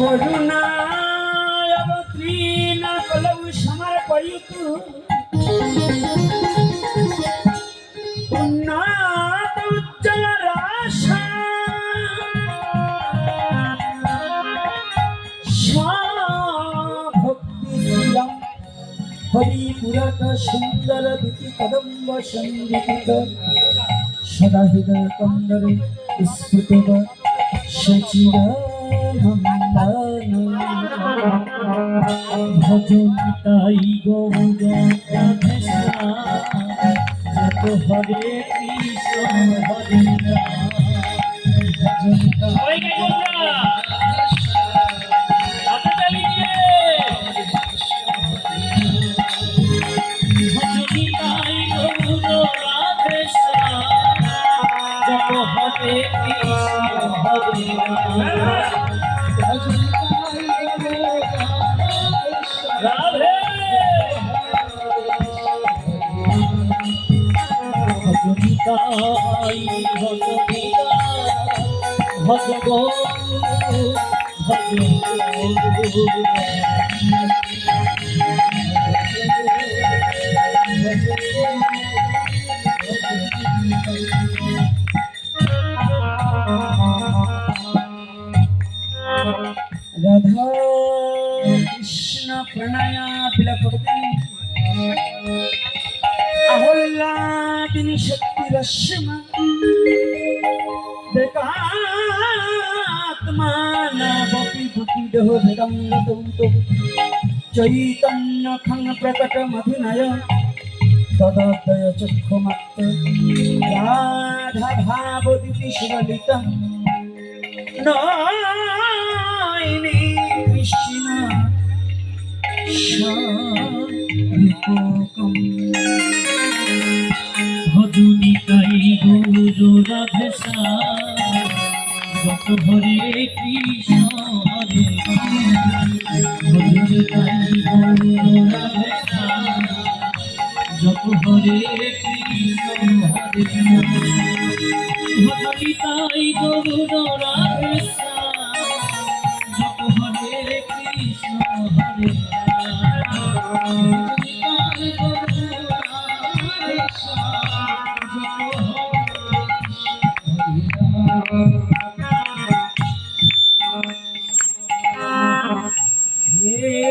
করুণা না কলৌ সমার করিত উন্নত উজ্জ্বল রাশা হরিপুরত সুন্দর দুটি কদম্ব সন্নিহিত সদা হৃদয় কন্দরে স্ফুট সচিরানন্দ ভজন তাই গৌর যত হরে কৃষ্ণ হরে। ভজন তাই ভজনি তাই গৌর রাধে শ্যাম। যত কৃষ্ণ প্রণয়া বিলপতি। আহ্লাদিনী শক্তি রশ্মা বেকাত্মানবপি বুকি দেহ ভেদং গতৌত চৈতন্য খং প্রকট মধুনয়। তদদয় চক্ষুমাত্র রাধা ভাবদিতি সুললিতা নয়নি স্বরূপকম ভজনি তাই গৌর রাধে যত হরে কৃষ্ণ হরে ভজনি তাই গৌর রাধে যত হরে কৃষ্ণ হরে ভজনি তাই গৌর রাধে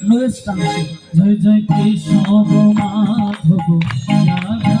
নমস্কার। জয় জয় জয় কৃষ্ণ মাধব রাধা।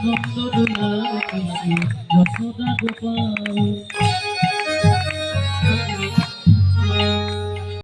নন্দন কৃষ্ণ যশোদা গোপাল।